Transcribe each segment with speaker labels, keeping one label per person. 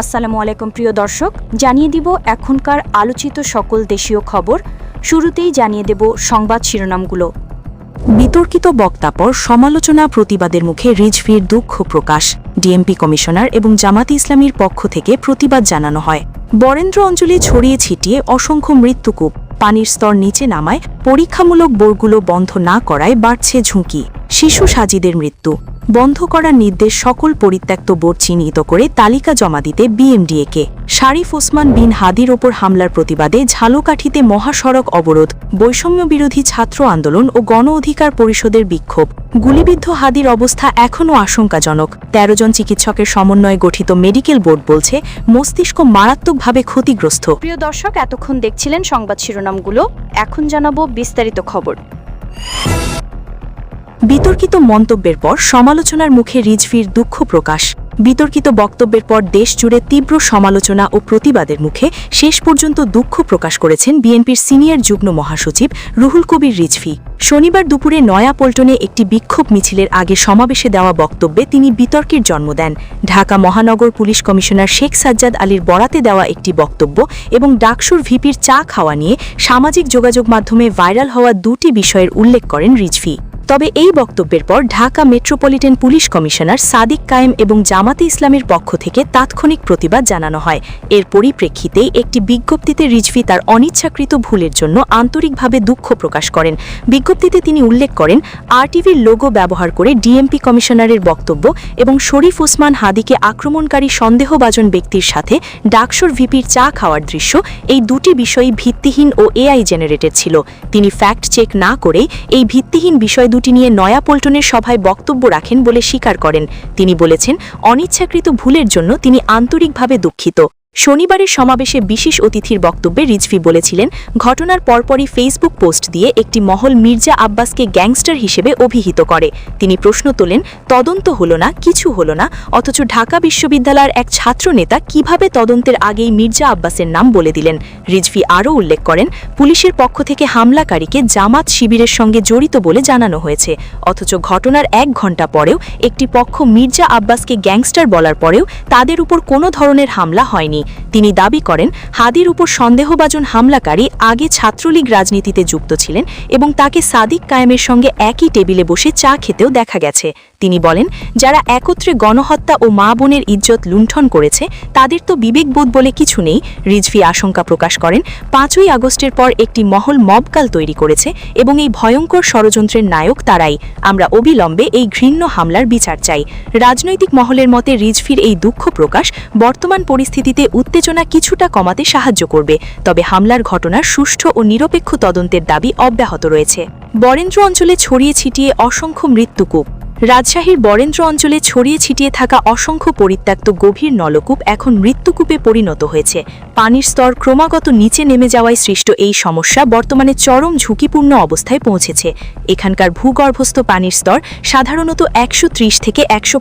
Speaker 1: আসসালামু আলাইকুম প্রিয় দর্শক জানিয়ে দিব এখনকার আলোচিত সকল দেশীয় খবর শুরুতেই জানিয়ে দেব সংবাদ
Speaker 2: শিরোনামগুলো বিতর্কিত বক্তাপর সমালোচনা প্রতিবাদের মুখে রিজভির দুঃখ প্রকাশ ডিএমপি কমিশনার এবং জামাত ইসলামীর পক্ষ থেকে প্রতিবাদ জানানো হয় বরেন্দ্র অঞ্চলে ছড়িয়ে ছিটিয়ে অসংখ্য মৃত্যুকূপ পানির স্তর নিচে নামায় পরীক্ষামূলক বোরগুলো বন্ধ না করায় বাড়ছে ঝুঁকি শিশু সাজিদের মৃত্যু বন্ধ করার নির্দেশ সকল পরিত্যক্ত বোর্ড চিহ্নিত করে তালিকা জমা দিতে বিএমডিএকে শারিফ ওসমান বিন হাদির ওপর হামলার প্রতিবাদে ঝালকাঠিতে মহাসড়ক অবরোধ বৈষম্য বিরোধী ছাত্র আন্দোলন ও গণ অধিকার পরিষদের বিক্ষোভ গুলিবিদ্ধ হাদির অবস্থা এখনও আশঙ্কাজনক ১৩ জন চিকিৎসকের সমন্বয়ে গঠিত মেডিকেল বোর্ড বলছে মস্তিষ্ক মারাত্মকভাবে
Speaker 1: ক্ষতিগ্রস্ত প্রিয় দর্শক এতক্ষণ দেখছিলেন সংবাদ শিরোনামগুলো এখন জানাবো বিস্তারিত
Speaker 3: খবর বিতর্কিত মন্তব্যের পর সমালোচনার মুখে রিজভির দুঃখ প্রকাশ বিতর্কিত বক্তব্যের পর দেশ জুড়ে তীব্র সমালোচনা ও প্রতিবাদের মুখে শেষ পর্যন্ত দুঃখ প্রকাশ করেছেন বিএনপির সিনিয়র যুগ্ম মহাসচিব রুহুল কবির রিজভি শনিবার দুপুরে নয়াপল্টনে একটি বিক্ষোভ মিছিলের আগে সমাবেশে দেওয়া বক্তব্যে তিনি বিতর্কের জন্ম দেন ঢাকা মহানগর পুলিশ কমিশনার শেখ সাজ্জাদ আলীর বরাতে দেওয়া একটি বক্তব্য এবং ডাকসুর ভিপির চা খাওয়া নিয়ে সামাজিক যোগাযোগ মাধ্যমে ভাইরাল হওয়া দুটি বিষয়ের উল্লেখ করেন রিজভি তবে এই বক্তব্যের পর Dhaka metropolitan police commissioner Sadiq Kayem এবং জামাতে ইসলামের পক্ষ থেকে তাৎক্ষণিক প্রতিবাদ জানানো হয় এর পরিপ্রেক্ষিতে একটি বিজ্ঞপ্তিতে রিজভি তার অনিচ্ছাকৃত ভুলের জন্য আন্তরিকভাবে দুঃখ প্রকাশ করেন বিজ্ঞপ্তিতে তিনি উল্লেখ করেন আরটিভির লোগো ব্যবহার করে ডিএমপি কমিশনারের বক্তব্য এবং শরীফ ওসমান হাদিকে আক্রমণকারী সন্দেহভাজন ব্যক্তির সাথে ডাকসর ভিপির চা খাওয়ার দৃশ্য এই দুটি বিষয়ই ভিত্তিহীন ও এআই জেনারেটেড ছিল তিনি ফ্যাক্ট চেক না করেই এই ভিত্তিহীন বিষয় দুটি নিয়ে নয়া পল্টনের সভায় বক্তব্য রাখেন বলে স্বীকার করেন তিনি বলেছেন অনিচ্ছাকৃত ভুলের জন্য তিনি আন্তরিকভাবে দুঃখিত শনিবারের সমাবেশে বিশেষ অতিথির বক্তব্যে রিজভি বলেছিলেন ঘটনার পরপরই ফেসবুক পোস্ট দিয়ে একটি মহল মির্জা আব্বাসকে গ্যাংস্টার হিসেবে অভিহিত করে তিনি প্রশ্ন তোলেন তদন্ত হল না কিছু হল না অথচ ঢাকা বিশ্ববিদ্যালয়ের এক ছাত্র নেতা কিভাবে তদন্তের আগেই মির্জা আব্বাসের নাম বলে দিলেন রিজভি আরও উল্লেখ করেন পুলিশের পক্ষ থেকে হামলাকারীকে জামাত শিবিরের সঙ্গে জড়িত বলে জানানো হয়েছে অথচ ঘটনার এক ঘন্টা পরেও একটি পক্ষ মির্জা আব্বাসকে গ্যাংস্টার বলার পরেও তাদের উপর কোনো ধরনের হামলা হয়নি তিনি দাবি করেন হাদির উপর সন্দেহবাজন হামলাকারী আগে ছাত্রলীগ রাজনীতিতে যুক্ত ছিলেন এবং তাকে সাদিক কায়েমের সঙ্গে একই টেবিলে বসে চা খেতেও দেখা গেছে তিনি বলেন যারা একত্রে গণহত্যা ও মা বোনের ইজ্জত লুণ্ঠন করেছে তাদের তো বিবেকবোধ বলে কিছু নেই রিজভি আশঙ্কা প্রকাশ করেন পাঁচই আগস্টের পর একটি মহল মবকাল তৈরি করেছে এবং এই ভয়ঙ্কর ষড়যন্ত্রের নায়ক তারাই আমরা অবিলম্বে এই ঘৃণ্য হামলার বিচার চাই রাজনৈতিক মহলের মতে রিজভির এই দুঃখ প্রকাশ বর্তমান পরিস্থিতিতে উত্তেজনা কিছুটা কমাতে সাহায্য করবে তবে হামলার ঘটনার সুষ্ঠু ও নিরপেক্ষ তদন্তের দাবি অব্যাহত রয়েছে
Speaker 4: বরেন্দ্র অঞ্চলে ছড়িয়ে ছিটিয়ে অসংখ্য মৃত্যুকূপ রাজশাহীর বরেন্দ্র অঞ্চলে ছড়িয়ে ছিটিয়ে থাকা অসংখ্য পরিত্যক্ত গভীর নলকূপ এখন মৃত্যুকূপে পরিণত হয়েছে পানির স্তর ক্রমাগত নিচে নেমে যাওয়ায় সৃষ্ট এই সমস্যা বর্তমানে চরম ঝুঁকিপূর্ণ অবস্থায় পৌঁছেছে এখানকার ভূগর্ভস্থ পানির স্তর সাধারণত একশো থেকে একশো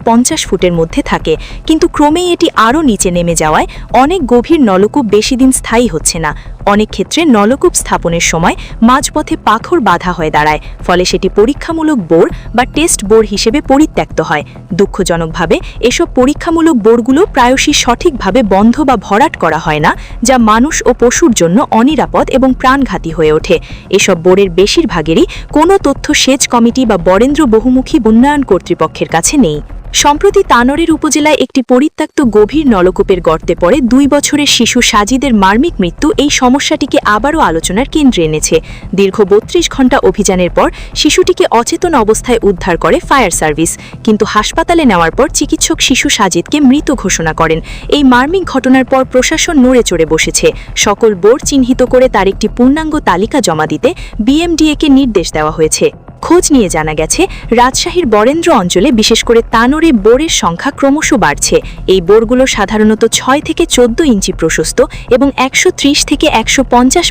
Speaker 4: ফুটের মধ্যে থাকে কিন্তু ক্রমেই এটি আরও নিচে নেমে যাওয়ায় অনেক গভীর নলকূপ বেশি দিন স্থায়ী হচ্ছে না অনেক ক্ষেত্রে নলকূপ স্থাপনের সময় মাঝপথে পাথর বাধা হয়ে দাঁড়ায় ফলে সেটি পরীক্ষামূলক বোর বা টেস্ট বোর হিসেবে হিসেবে পরিত্যক্ত হয় দুঃখজনকভাবে এসব পরীক্ষামূলক বোর্ডগুলো প্রায়শই সঠিকভাবে বন্ধ বা ভরাট করা হয় না যা মানুষ ও পশুর জন্য অনিরাপদ এবং প্রাণঘাতী হয়ে ওঠে এসব বোর্ডের বেশিরভাগেরই কোনো তথ্য সেচ কমিটি বা বরেন্দ্র বহুমুখী উন্নয়ন কর্তৃপক্ষের কাছে নেই সম্প্রতি তানরের উপজেলায় একটি পরিত্যক্ত গভীর নলকূপের গর্তে পড়ে দুই বছরের শিশু সাজিদের মার্মিক মৃত্যু এই সমস্যাটিকে আবারও আলোচনার কেন্দ্রে এনেছে দীর্ঘ বত্রিশ ঘণ্টা অভিযানের পর শিশুটিকে অচেতন অবস্থায় উদ্ধার করে ফায়ার সার্ভিস কিন্তু হাসপাতালে নেওয়ার পর চিকিৎসক শিশু সাজিদকে মৃত ঘোষণা করেন এই মার্মিক ঘটনার পর প্রশাসন নড়ে চড়ে বসেছে সকল বোর্ড চিহ্নিত করে তার একটি পূর্ণাঙ্গ তালিকা জমা দিতে বিএমডিএকে নির্দেশ দেওয়া হয়েছে খোঁজ নিয়ে জানা গেছে রাজশাহীর বরেন্দ্র অঞ্চলে বিশেষ করে তানোরে বোরের সংখ্যা ক্রমশ বাড়ছে এই বোরগুলো সাধারণত ছয় থেকে চোদ্দ ইঞ্চি প্রশস্ত এবং একশো থেকে একশো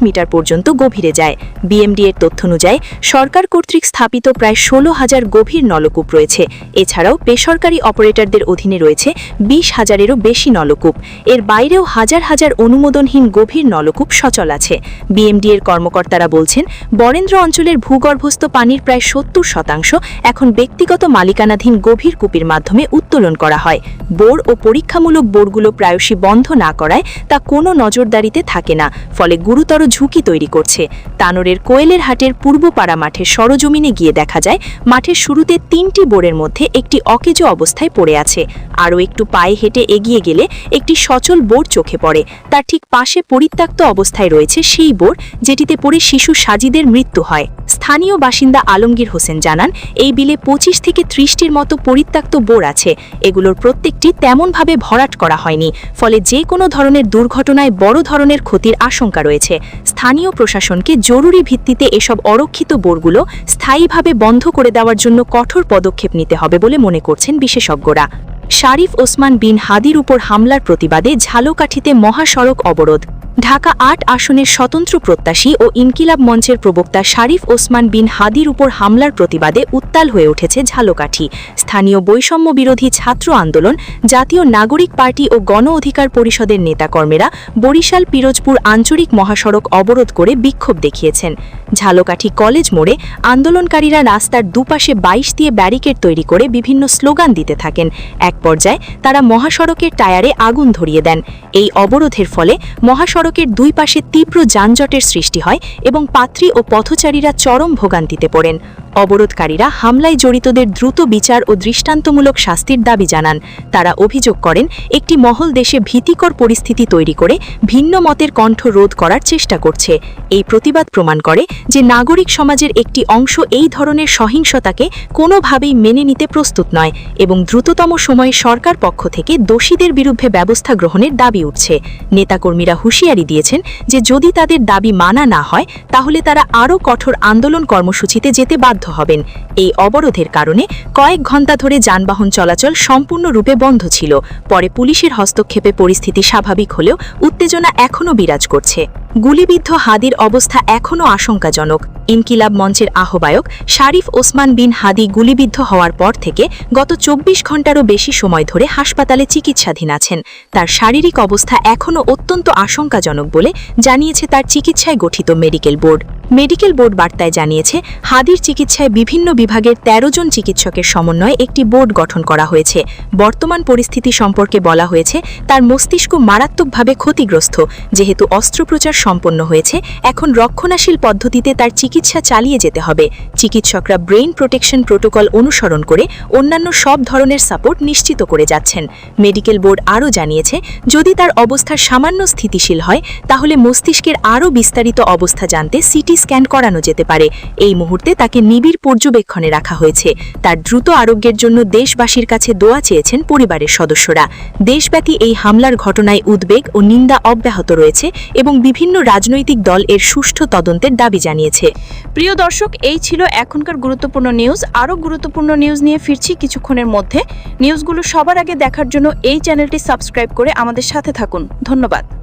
Speaker 4: মিটার পর্যন্ত গভীরে যায় বিএমডি এর তথ্য অনুযায়ী সরকার কর্তৃক স্থাপিত প্রায় ষোলো হাজার গভীর নলকূপ রয়েছে এছাড়াও বেসরকারি অপারেটরদের অধীনে রয়েছে বিশ হাজারেরও বেশি নলকূপ এর বাইরেও হাজার হাজার অনুমোদনহীন গভীর নলকূপ সচল আছে বিএমডি এর কর্মকর্তারা বলছেন বরেন্দ্র অঞ্চলের ভূগর্ভস্থ পানির প্রায় প্রায় সত্তর শতাংশ এখন ব্যক্তিগত মালিকানাধীন গভীর কূপির মাধ্যমে উত্তোলন করা হয় বোর ও পরীক্ষামূলক বোরগুলো প্রায়শই বন্ধ না করায় তা কোনো নজরদারিতে থাকে না ফলে গুরুতর ঝুঁকি তৈরি করছে তানোরের কোয়েলের হাটের পূর্বপাড়া মাঠে সরজমিনে গিয়ে দেখা যায় মাঠের শুরুতে তিনটি বোরের মধ্যে একটি অকেজো অবস্থায় পড়ে আছে আরও একটু পায়ে হেঁটে এগিয়ে গেলে একটি সচল বোর চোখে পড়ে তার ঠিক পাশে পরিত্যক্ত অবস্থায় রয়েছে সেই বোর যেটিতে পড়ে শিশু সাজিদের মৃত্যু হয় স্থানীয় বাসিন্দা আলম আলমগীর হোসেন জানান এই বিলে পঁচিশ থেকে ত্রিশটির মতো পরিত্যক্ত বোর আছে এগুলোর প্রত্যেকটি তেমনভাবে ভরাট করা হয়নি ফলে যে কোনো ধরনের দুর্ঘটনায় বড় ধরনের ক্ষতির আশঙ্কা রয়েছে স্থানীয় প্রশাসনকে জরুরি ভিত্তিতে এসব অরক্ষিত বোরগুলো স্থায়ীভাবে বন্ধ করে দেওয়ার জন্য কঠোর পদক্ষেপ নিতে হবে বলে মনে করছেন বিশেষজ্ঞরা
Speaker 5: শারিফ ওসমান বিন হাদির উপর হামলার প্রতিবাদে ঝালকাঠিতে মহাসড়ক অবরোধ ঢাকা আট আসনের স্বতন্ত্র প্রত্যাশী ও ইনকিলাব মঞ্চের প্রবক্তা শারিফ ওসমান বিন হাদির উপর হামলার প্রতিবাদে উত্তাল হয়ে উঠেছে ঝালকাঠি স্থানীয় বৈষম্য বিরোধী ছাত্র আন্দোলন জাতীয় নাগরিক পার্টি ও গণ অধিকার পরিষদের নেতাকর্মীরা বরিশাল পিরোজপুর আঞ্চলিক মহাসড়ক অবরোধ করে বিক্ষোভ দেখিয়েছেন ঝালকাঠি কলেজ মোড়ে আন্দোলনকারীরা রাস্তার দুপাশে বাইশ দিয়ে ব্যারিকেড তৈরি করে বিভিন্ন স্লোগান দিতে থাকেন এক পর্যায়ে তারা মহাসড়কের টায়ারে আগুন ধরিয়ে দেন এই অবরোধের ফলে মহাসড়ক সড়কের দুই পাশে তীব্র যানজটের সৃষ্টি হয় এবং পাত্রী ও পথচারীরা চরম ভোগান্তিতে পড়েন অবরোধকারীরা হামলায় জড়িতদের দ্রুত বিচার ও দৃষ্টান্তমূলক শাস্তির দাবি জানান তারা অভিযোগ করেন একটি মহল দেশে ভীতিকর পরিস্থিতি তৈরি করে ভিন্ন মতের কণ্ঠ রোধ করার চেষ্টা করছে এই প্রতিবাদ প্রমাণ করে যে নাগরিক সমাজের একটি অংশ এই ধরনের সহিংসতাকে কোনোভাবেই মেনে নিতে প্রস্তুত নয় এবং দ্রুততম সময়ে সরকার পক্ষ থেকে দোষীদের বিরুদ্ধে ব্যবস্থা গ্রহণের দাবি উঠছে নেতাকর্মীরা হুঁশিয়ারি দিয়েছেন যে যদি তাদের দাবি মানা না হয় তাহলে তারা আরও কঠোর আন্দোলন কর্মসূচিতে যেতে বাধ্য বাধ্য হবেন এই অবরোধের কারণে কয়েক ঘন্টা ধরে যানবাহন চলাচল সম্পূর্ণরূপে বন্ধ ছিল পরে পুলিশের হস্তক্ষেপে পরিস্থিতি স্বাভাবিক হলেও উত্তেজনা এখনও বিরাজ করছে
Speaker 6: গুলিবিদ্ধ হাদির অবস্থা এখনও আশঙ্কাজনক ইনকিলাব মঞ্চের আহ্বায়ক শারিফ ওসমান বিন হাদি গুলিবিদ্ধ হওয়ার পর থেকে গত চব্বিশ ঘণ্টারও বেশি সময় ধরে হাসপাতালে চিকিৎসাধীন আছেন তার শারীরিক অবস্থা এখনও অত্যন্ত আশঙ্কাজনক বলে জানিয়েছে তার চিকিৎসায় গঠিত মেডিকেল বোর্ড মেডিকেল বোর্ড বার্তায় জানিয়েছে হাদির চিকিৎসায় বিভিন্ন বিভাগের ১৩ জন চিকিৎসকের সমন্বয়ে একটি বোর্ড গঠন করা হয়েছে বর্তমান পরিস্থিতি সম্পর্কে বলা হয়েছে তার মস্তিষ্ক মারাত্মকভাবে ক্ষতিগ্রস্ত যেহেতু অস্ত্রোপচার সম্পন্ন হয়েছে এখন রক্ষণাশীল পদ্ধতিতে তার চিকিৎসা চালিয়ে যেতে হবে চিকিৎসকরা ব্রেইন প্রোটেকশন প্রোটোকল অনুসরণ করে অন্যান্য সব ধরনের সাপোর্ট নিশ্চিত করে যাচ্ছেন মেডিকেল বোর্ড আরও জানিয়েছে যদি তার অবস্থা সামান্য স্থিতিশীল হয় তাহলে মস্তিষ্কের আরও বিস্তারিত অবস্থা জানতে সিটি সিটি স্ক্যান করানো যেতে পারে এই মুহূর্তে তাকে নিবিড় পর্যবেক্ষণে রাখা হয়েছে তার দ্রুত আরোগ্যের জন্য দেশবাসীর কাছে দোয়া চেয়েছেন পরিবারের সদস্যরা দেশব্যাপী এই হামলার ঘটনায় উদ্বেগ ও নিন্দা অব্যাহত রয়েছে এবং বিভিন্ন রাজনৈতিক দল এর সুষ্ঠু তদন্তের
Speaker 1: দাবি জানিয়েছে প্রিয় দর্শক এই ছিল এখনকার গুরুত্বপূর্ণ নিউজ আরও গুরুত্বপূর্ণ নিউজ নিয়ে ফিরছি কিছুক্ষণের মধ্যে নিউজগুলো সবার আগে দেখার জন্য এই চ্যানেলটি সাবস্ক্রাইব করে আমাদের সাথে থাকুন ধন্যবাদ